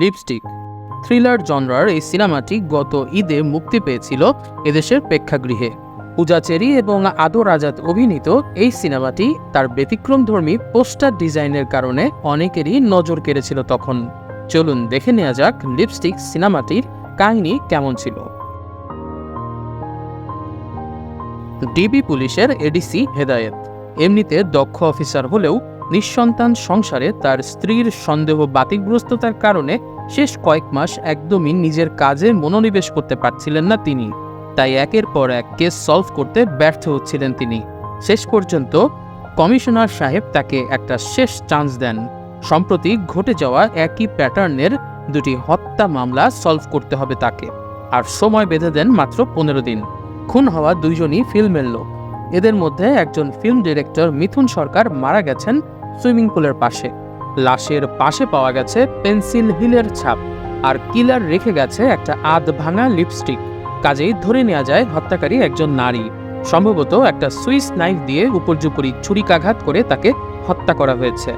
Lipstick. Thriller জনরার এই সিনেমাটি গত ঈদে মুক্তি পেয়েছিল এদেশের প্রেক্ষাগৃহে। পূজা চেরি এবং আদর আজাদ অভিনীত এই সিনেমাটি তার ব্যতিক্রমধর্মী পোস্টার ডিজাইনের কারণে অনেকেরই নজর কেড়েছিল তখন। চলুন দেখে নেওয়া যাক লিপস্টিক সিনেমাটির কাহিনী কেমন ছিল। ডিবি পুলিশের এডিসি হেদায়েত। এমনিতে দক্ষ অফিসার হলেও নিঃসন্তান সংসারে তার স্ত্রীর সন্দেহ বাতিগ্রস্ততার কারণে শেষ কয়েক মাস একদমই নিজের কাজে মনোনিবেশ করতে পারছিলেন না তিনি। তাই একের পর এক কেস সলভ করতে ব্যর্থ হচ্ছিলেন তিনি। শেষ পর্যন্ত কমিশনার সাহেব তাকে একটা শেষ চান্স দেন। সম্প্রতি ঘটে যাওয়া একই প্যাটার্নের দুটি হত্যা মামলা সলভ করতে হবে তাকে। আর সময় বেঁধে দেন মাত্র পনেরো দিন। খুন হওয়া দুইজনই ফিল্মের লোক। এদের মধ্যে একজন ফিল্ম ডিরেক্টর মিথুন সরকার মারা গেছেন সুইমিং পুলের পাশে। লাশের পাশে পাওয়া গেছে পেন্সিল হিলের ছাপ আর কিলার রেখে গেছে একটা আধ ভাঙা লিপস্টিক কাজেই ধরে নেওয়া যায় হত্যাকারী একজন নারী। সম্ভবত একটা সুইস নাইফ দিয়ে উপর্যুপরি ছুরিকাঘাত করে তাকে হত্যা করা হয়েছে।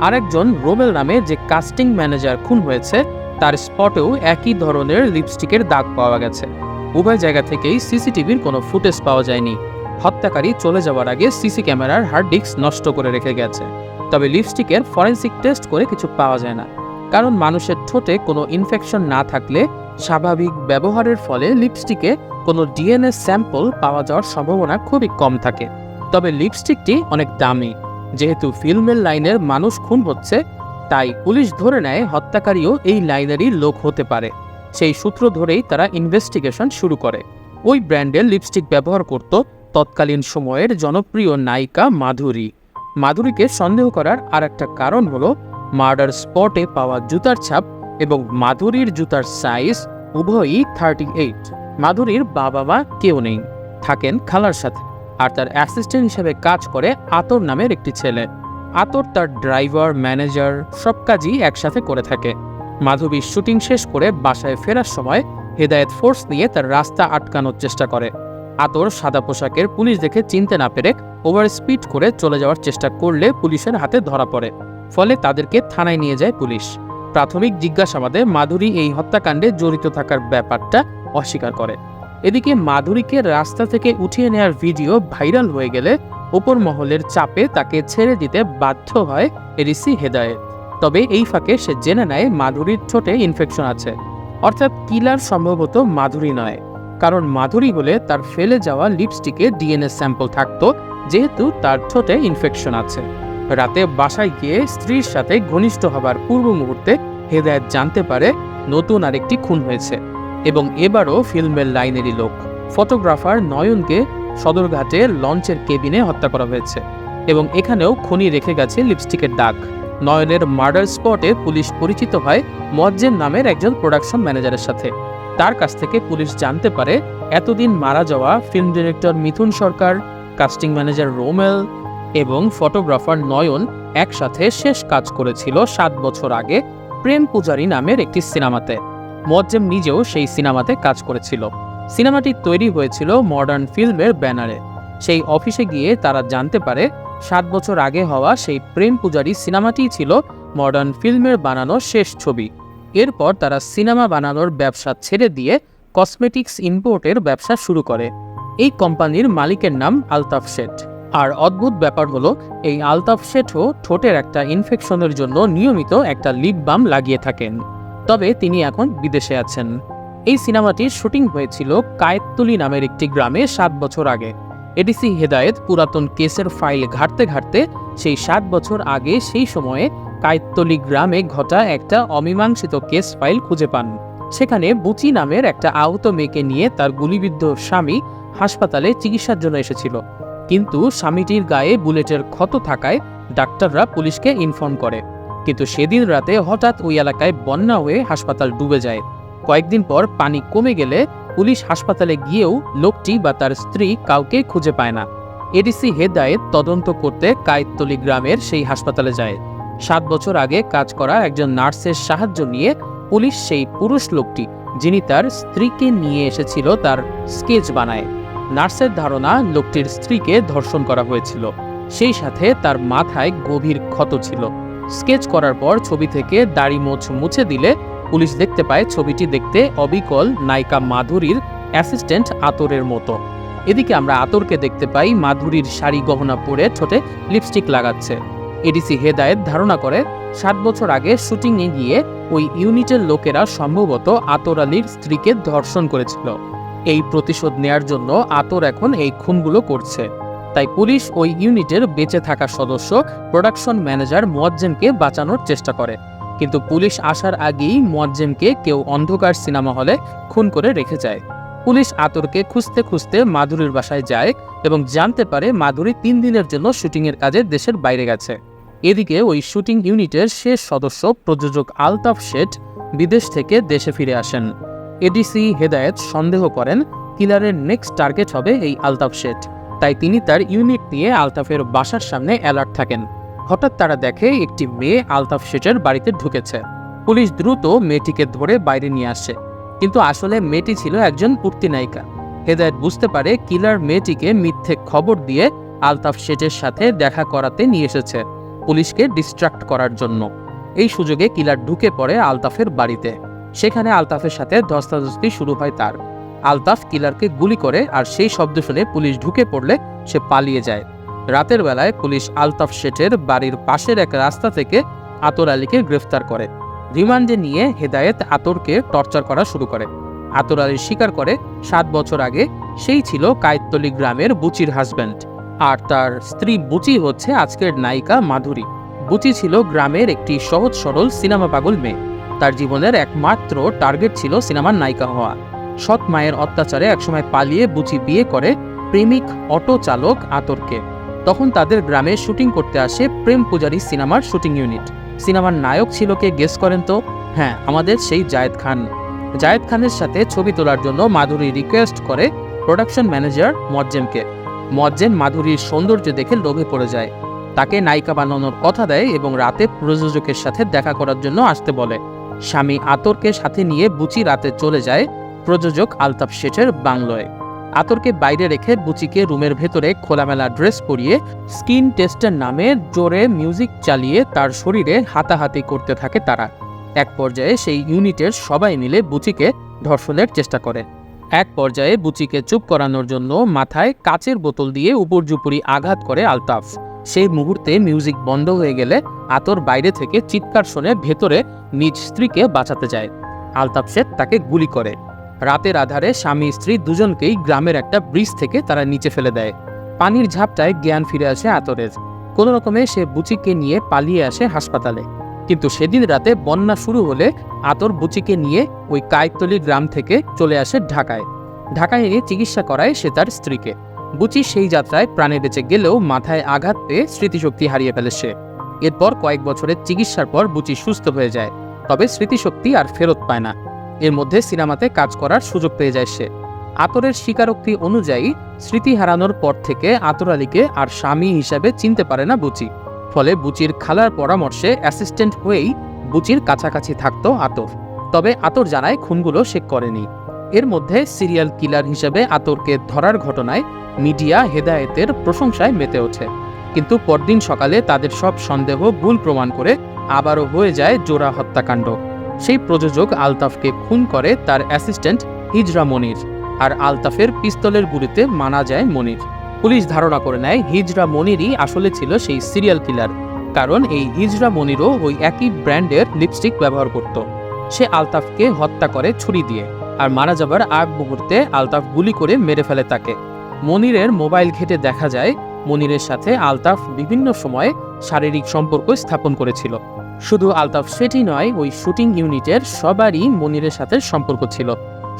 আরেকজন রোবেল নামে যে কাস্টিং ম্যানেজার খুন হয়েছে, তার স্পটেও একই ধরনের লিপস্টিকের দাগ পাওয়া গেছে। উভয় জায়গা থেকেই সিসিটিভির কোনো ফুটেজ পাওয়া যায়নি। হত্যাকারী চলে যাওয়ার আগে সিসি ক্যামেরার হার্ড ডিস্ক নষ্ট করে রেখে গেছে। তবে লিপস্টিকের ফরেন্সিক টেস্ট করে কিছু পাওয়া যায় না। কারণ মানুষের ঠোঁটে কোনো ইনফেকশন না থাকলে স্বাভাবিক ব্যবহারের ফলে লিপস্টিকে কোনো ডিএনএ স্যাম্পল পাওয়া যাওয়ার সম্ভাবনা খুবই কম থাকে। তবে লিপস্টিকটি অনেক দামি। যেহেতু ফিল্মের লাইনের মানুষ খুন হচ্ছে, তাই পুলিশ ধরে নেয় হত্যাকারীও এই লাইনেরই লোক হতে পারে। সেই সূত্র ধরেই তারা ইনভেস্টিগেশন শুরু করে। ওই ব্র্যান্ডের লিপস্টিক ব্যবহার করত তৎকালীন সময়ের জনপ্রিয় নায়িকা মাধুরী। মাধুরীকে সন্দেহ করার আর একটা কারণ হলো, মার্ডার স্পটে পাওয়া জুতার ছাপ এবং মাধুরীর জুতার সাইজ উভয়ই থার্টি এইট। মাধুরীর বাবা মা কেউ নেই, থাকেন খালার সাথে, আর তার অ্যাসিস্ট্যান্ট হিসেবে কাজ করে আতর নামের একটি ছেলে। আতর তার ড্রাইভার, ম্যানেজার, সব কাজই একসাথে করে থাকে। মাধবী শুটিং শেষ করে বাসায় ফেরার সময় হেদায়েত ফোর্স নিয়ে তার রাস্তা আটকানোর চেষ্টা করে। আতর সাদা পোশাকের পুলিশ দেখে চিনতে না পেরে ওভার স্পিড করে চলে যাওয়ার চেষ্টা করলে পুলিশের হাতে ধরা পড়ে। ফলে তাদেরকে থানায় নিয়ে যায় পুলিশ। প্রাথমিক জিজ্ঞাসাবাদে মাধুরী এই হত্যাকাণ্ডে জড়িত থাকার ব্যাপারটা অস্বীকার করে। এদিকে মাধুরীকে রাস্তা থেকে উঠিয়ে নেওয়ার ভিডিও ভাইরাল হয়ে গেলে ওপর মহলের চাপে তাকে ছেড়ে দিতে বাধ্য হয় এরিসি হেদায়েত। তবে এই ফাঁকে সে জেনে নেয় মাধুরীর ঠোঁটে ইনফেকশন আছে। অর্থাৎ কিলার সম্ভবত মাধুরী নয়। কারণ মাধুরী হলে তার ফেলে যাওয়া লিপস্টিকে ডিএনএ স্যাম্পল থাকতো, যেহেতু তার ঠোঁটে ইনফেকশন আছে। রাতে বাসায় গিয়ে স্ত্রীর সাথে ঘনিষ্ঠ হবার পূর্ব মুহূর্তে হেদায়েত জানতে পারে নতুন আরেকটি খুন হয়েছে এবং এবারও ফিল্মের লাইনেরই লোক। ফটোগ্রাফার নয়নকে সদরঘাটে লঞ্চের কেবিনে হত্যা করা হয়েছে এবং এখানেও খনি রেখে গেছে লিপস্টিকের দাগ। নয়নের মার্ডার স্পটে পুলিশ পরিচিত হয় মজ্জেম নামের একজন প্রোডাকশন ম্যানেজারের সাথে। তার কাছ থেকে পুলিশ জানতে পারে এতদিন মারা যাওয়া film director Mithun Sarkar, casting manager Romel এবং ফটোগ্রাফার নয়ন একসাথে শেষ কাজ করেছিল সাত বছর আগে প্রেম পূজারী নামের একটি সিনেমাতে। মজ্জেম নিজেও সেই সিনেমাতে কাজ করেছিল। সিনেমাটি তৈরি হয়েছিল মডার্ন ফিল্মের ব্যানারে। সেই অফিসে গিয়ে তারা জানতে পারে সাত বছর আগে হওয়া সেই প্রেম পূজারী সিনেমাটিই ছিল মডার্ন ফিল্মের বানানো শেষ ছবি। এরপর তারা সিনেমা বানানোর ব্যবসা ছেড়ে দিয়ে কসমেটিক্স ইম্পোর্টের ব্যবসা শুরু করে। এই কোম্পানির মালিকের নাম আলতাফ শেঠ। আর অদ্ভুত ব্যাপার হলো, এই আলতাফ শেঠও ঠোঁটের একটা ইনফেকশনের জন্য নিয়মিত একটা লিপ বাম লাগিয়ে থাকেন। তবে তিনি এখন বিদেশে আছেন। এই সিনেমাটির শুটিং হয়েছিল কায়েততুলি নামের একটি গ্রামে সাত বছর আগে। এডিসি হেদায়েত পুরাতন কেসের ফাইল ঘাটতে ঘাটতে সেই সাত বছর আগে সেই সময়ে কায়েততলি গ্রামে ঘটা একটা অমীমাংসিত কেস ফাইল খুঁজে পান। সেখানে বুচি নামের একটা আহত মেয়েকে নিয়ে তার গুলিবিদ্ধ স্বামী হাসপাতালে চিকিৎসার জন্য এসেছিল। কিন্তু স্বামীটির গায়ে বুলেটের ক্ষত থাকায় ডাক্তাররা পুলিশকে ইনফর্ম করে। কিন্তু সেদিন রাতে হঠাৎ ওই এলাকায় বন্যা হয়ে হাসপাতাল ডুবে যায়। কয়েকদিন পর পানি কমে গেলে পুলিশ হাসপাতালে গিয়েও লোকটি বা তার স্ত্রী কাউকে খুঁজে পায় না। এডিসি হেদায়েত তদন্ত করতে কায়েততলি গ্রামের সেই হাসপাতালে যায়। সাত বছর আগে কাজ করা একজন নার্সের সাহায্য নিয়ে পুলিশ সেই পুরুষ লোকটি, যিনি তার স্ত্রীকে নিয়ে এসেছিল, তার স্কেচ বানায়। নার্সের ধারণা, লোকটির স্ত্রীকে ধর্ষণ করা হয়েছিল। সেই সাথে তার মাথায় গভীর ক্ষত ছিল। স্কেচ করার পর ছবি থেকে দাড়ি মোছ মুছে দিলে পুলিশ দেখতে পায় ছবিটি দেখতে অবিকল নায়িকা মাধুরীর অ্যাসিস্ট্যান্ট আতরের মতো। এদিকে আমরা আতরকে দেখতে পাই মাধুরীর শাড়ি গহনা পরে ঠোঁটে লিপস্টিক লাগাচ্ছে। এডিসি হেদায়েত ধারণা করে, সাত বছর আগে শুটিংয়ে গিয়ে ওই ইউনিটের লোকেরা সম্ভবত আতর আলীর স্ত্রীকে ধর্ষণ করেছিল। এই প্রতিশোধ নেয়ার জন্য আতর এখন এই খুনগুলো করছে। তাই পুলিশ ওই ইউনিটের বেঁচে থাকা সদস্য, প্রোডাকশন ম্যানেজার মোয়াজ্জেমকে বাঁচানোর চেষ্টা করে। কিন্তু পুলিশ আসার আগেই মোয়াজ্জেমকে কেউ অন্ধকার সিনেমা হলে খুন করে রেখে যায়। পুলিশ আতরকে খুঁজতে খুঁজতে মাধুরীর বাসায় যায় এবং জানতে পারে মাধুরী তিন দিনের জন্য শুটিংয়ের কাজে দেশের বাইরে গেছে। এদিকে ওই শুটিং ইউনিটের শেষ সদস্য প্রযোজক আলতাফ শেঠ বিদেশ থেকে দেশে ফিরে আসেন। এডিসি হেদায়েত সন্দেহ করেন, কিলারের নেক্সট টার্গেট হবে এই আলতাফ শেঠ। তাই তিনি তার ইউনিট নিয়ে আলতাফের বাসার সামনে অ্যালার্ট থাকেন। হঠাৎ তারা দেখে একটি মেয়ে আলতাফ শেঠের বাড়িতে ঢুকেছে। পুলিশ দ্রুত মেয়েটিকে ধরে বাইরে নিয়ে আসে। কিন্তু আসলে মেয়েটি ছিল একজন উক্তি নায়িকা। হেদায়েত বুঝতে পারে কিলার মেয়েটিকে মিথ্যে খবর দিয়ে আলতাফ শেঠের সাথে দেখা করাতে নিয়ে এসেছে। পুলিশকে ডিস্ট্রাক্ট করার জন্য। এই সুযোগে কিলার ঢুকে পড়ে আলতাফের বাড়িতে। সেখানে আলতাফের সাথে ধস্তাধস্তি শুরু হয় তার। আলতাফ কিলারকে গুলি করে আর সেই শব্দ শুনে পুলিশ ঢুকে পড়লে সে পালিয়ে যায়। রাতের বেলায় পুলিশ আলতাফ শেঠের বাড়ির পাশের এক রাস্তা থেকে আতর আলীকে গ্রেফতার করে। রিমান্ডে নিয়ে হেদায়েত আতরকে টর্চার করা শুরু করে। আতর আলী স্বীকার করে সাত বছর আগে সেই ছিল কায়েততলি গ্রামের বুচির হাজব্যান্ড আর তার স্ত্রী বুচি হচ্ছে আজকের নায়িকা মাধুরী। বুচি ছিল গ্রামের একটি সহজ সরল সিনেমা পাগল মেয়ে। তার জীবনের একমাত্র টার্গেট ছিল সিনেমার নায়িকা হওয়া। সৎ মায়ের অত্যাচারে একসময় পালিয়ে বুচি বিয়ে করে প্রেমিক অটো চালক আতরকে। তখন তাদের গ্রামে শুটিং করতে আসে প্রেম পূজারী সিনেমার শুটিং ইউনিট। সিনেমার নায়ক ছিল কে গেস করেন তো? হ্যাঁ আমাদের সেই জায়েদ খান। জায়েদ খানের সাথে ছবি তোলার জন্য মাধুরী রিকোয়েস্ট করে প্রোডাকশন ম্যানেজার মজ্জেমকে। মজ্জেম মাধুরীর সৌন্দর্য দেখে লোভে পড়ে যায়। তাকে নায়িকা বানানোর কথা দেয় এবং রাতে প্রযোজকের সাথে দেখা করার জন্য আসতে বলে। স্বামী আতরকে সাথে নিয়ে বুচি রাতে চলে যায় প্রযোজক আলতাফ শেঠের বাংলোয়। আতরকে বাইরে রেখে বুচিকে রুমের ভেতরে খোলামেলা ড্রেস পরিয়ে স্কিন টেস্টের নামে জোরে মিউজিক চালিয়ে তার শরীরে হাতাহাতি করতে থাকে তারা। এক পর্যায়ে সেই ইউনিটের সবাই মিলে বুচিকে ধর্ষণের চেষ্টা করে। এক পর্যায়ে বুচিকে চুপ করানোর জন্য মাথায় কাচের বোতল দিয়ে উপর্যুপুরি আঘাত করে আলতাফ। সেই মুহূর্তে মিউজিক বন্ধ হয়ে গেলে আতর বাইরে থেকে চিৎকার শুনে ভেতরে নিজ স্ত্রীকে বাঁচাতে যায়। আলতাফ শেখ তাকে গুলি করে। রাতের আধারে স্বামী স্ত্রী দুজনকেই গ্রামের একটা ব্রিজ থেকে তারা নিচে ফেলে দেয়। পানির ঝাপটায় জ্ঞান ফিরে আসে আতরের। কোনো রকমে সে বুচিকে নিয়ে পালিয়ে আসে হাসপাতালে। কিন্তু সেদিন রাতে বন্যা শুরু হলে আতর বুচিকে নিয়ে ওই কায়তলি গ্রাম থেকে চলে আসে ঢাকায়। ঢাকায় এনে চিকিৎসা করায় সে তার স্ত্রীকে। বুচি সেই যাত্রায় প্রাণে বেঁচে গেলেও মাথায় আঘাত পেয়ে স্মৃতিশক্তি হারিয়ে ফেলে সে। এরপর কয়েক বছরের চিকিৎসার পর বুচি সুস্থ হয়ে যায়, তবে স্মৃতিশক্তি আর ফেরত পায় না। এর মধ্যে সিনেমাতে কাজ করার সুযোগ পেয়ে যায় সে। আতরের স্বীকারোক্তি অনুযায়ী স্মৃতি হারানোর পর থেকে আতর আলীকে আর স্বামী হিসাবে চিনতে পারে না বুচি। ফলে বুচির খালার পরামর্শে অ্যাসিস্ট্যান্ট হয়েই বুচির কাছাকাছি থাকতো আতর। তবে আতর জানায় খুনগুলো সে করেনি। এর মধ্যে সিরিয়াল কিলার হিসেবে আতরকে ধরার ঘটনায় মিডিয়া হেদায়েতের প্রশংসায় মেতে ওঠে। কিন্তু পরদিন সকালে তাদের সব সন্দেহ ভুল প্রমাণ করে আবারও হয়ে যায় জোড়া হত্যাকাণ্ড। সেই প্রযোজক আলতাফকে খুন করে তার অ্যাসিস্ট্যান্ট হিজরা মনির। আর আলতাফের পিস্তলের গুলিতে মানা যায় মনির। পুলিশ ধারণা করে নেয়, হিজরা মনিরই আসলে ছিল সেই সিরিয়াল কিলার কারণ এই হিজরা মনিরও ওই একই ব্র্যান্ডের লিপস্টিক ব্যবহার করত। সে আলতাফকে হত্যা করে ছুরি দিয়ে, আর মারা যাবার আগ মুহূর্তে আলতাফ গুলি করে মেরে ফেলে তাকে। মনিরের মোবাইল ঘেটে দেখা যায়, মনিরের সাথে আলতাফ বিভিন্ন সময়ে শারীরিক সম্পর্ক স্থাপন করেছিল। শুধু আলতাফ সেটি নয়, ওই শুটিং ইউনিটের সবারই মনিরের সাথে সম্পর্ক ছিল।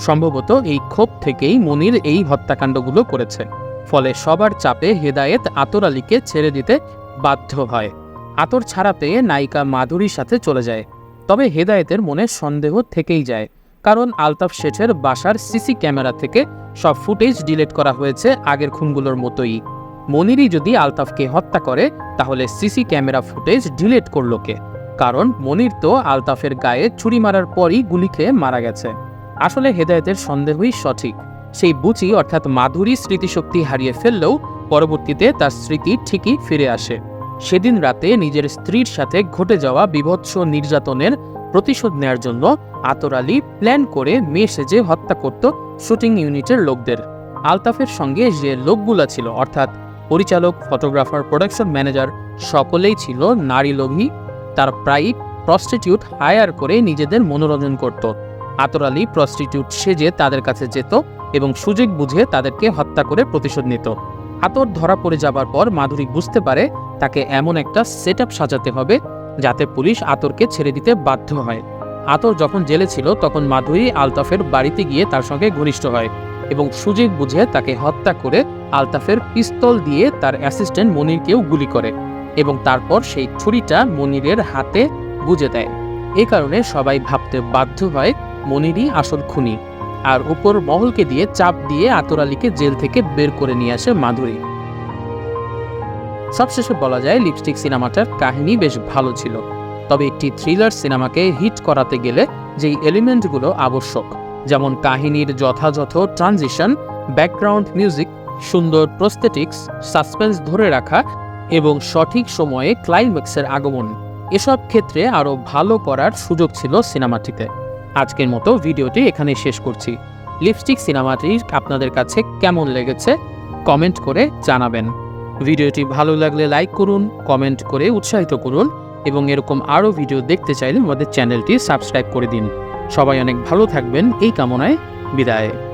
সম্ভবত এই ক্ষোভ থেকেই মনির এই হত্যাকাণ্ডগুলো করেছে। ফলে সবার চাপে হেদায়েত আতর আলীকে ছেড়ে দিতে বাধ্য হয়। আতর ছাড়া পেয়ে নায়িকা মাধুরীর সাথে চলে যায়। তবে হেদায়েতের মনে সন্দেহ থেকেই যায়। কারণ আলতাফ শেঠের বাসার সিসি ক্যামেরা থেকে সব ফুটেজ ডিলিট করা হয়েছে আগের খুনগুলোর মতোই। মনিরই যদি আলতাফকে হত্যা করে, তাহলে সিসি ক্যামেরা ফুটেজ ডিলিট করল কে? কারণ মনির তো আলতাফের গায়ে ছুরি মারার পরই গুলি খেয়ে মারা গেছে। আসলে হেদায়েতের সন্দেহই সঠিক। সেই বুচি অর্থাৎ মাধুরী স্মৃতিশক্তি হারিয়ে ফেললেও পরবর্তীতে তার স্মৃতি ঠিকই ফিরে আসে। সেদিন রাতে নিজের স্ত্রীর সাথে ঘটে যাওয়া বিভৎস নির্যাতনের প্রতিশোধ নেয়ার জন্য আতর প্ল্যান করে মেয়ে সেজে হত্যা করত শুটিং ইউনিটের লোকদের। আলতাফের সঙ্গে যে লোকগুলা ছিল, অর্থাৎ পরিচালক, ফটোগ্রাফার, প্রোডাকশন ম্যানেজার, সকলেই ছিল নারী লোভী। তার প্রায়ই প্রস্টিটিউট হায়ার করে নিজেদের মনোরঞ্জন করত। আতর প্রস্টিটিউট সেজে তাদের কাছে যেত এবং সুযোগ বুঝে তাদেরকে হত্যা করে প্রতিশোধ নিত। আতর ধরা পড়ে যাবার পর মাধুরী বুঝতে পারে তাকে এমন একটা সেট সাজাতে হবে যাতে পুলিশ আতরকে ছেড়ে দিতে বাধ্য হয়। আতর যখন জেলে ছিল তখন মাধুরী আলতাফের বাড়িতে গিয়ে তার সঙ্গে ঘনিষ্ঠ হয় এবং সুযোগ বুঝে তাকে হত্যা করে আলতাফের পিস্তল দিয়ে তার অ্যাসিস্ট্যান্ট মনিরকেও গুলি করে এবং তারপর সেই ছুরিটা মনিরের হাতে গুজে দেয়। এ কারণে সবাই ভাবতে বাধ্য হয় মনিরই আসল খুনি। আর উপর মহলকে দিয়ে চাপ দিয়ে আতর আলীকে জেল থেকে বের করে নিয়ে আসে মাধুরী। সবশেষে বলা যায়, লিপস্টিক সিনেমাটার কাহিনী বেশ ভালো ছিল। তবে একটি থ্রিলার সিনেমাকে হিট করাতে গেলে যেই এলিমেন্টগুলো আবশ্যক, যেমন কাহিনীর যথাযথ ট্রানজিশন, ব্যাকগ্রাউন্ড মিউজিক, সুন্দর প্রস্থেটিক্স সাসপেন্স ধরে রাখা এবং সঠিক সময়ে ক্লাইম্যাক্সের আগমন, এসব ক্ষেত্রে আরও ভালো করার সুযোগ ছিল সিনেমাটিতে। আজকের মতো ভিডিওটি এখানে শেষ করছি। লিপস্টিক সিনেমাটি আপনাদের কাছে কেমন লেগেছে? কমেন্ট করে জানাবেন। ভিডিওটি ভালো লাগলে লাইক করুন, কমেন্ট করে উৎসাহিত করুন এবং এরকম আরও ভিডিও দেখতে চাইলে আমাদের চ্যানেলটি সাবস্ক্রাইব করে দিন। সবাই অনেক ভালো থাকবেন, এই কামনায় বিদায়।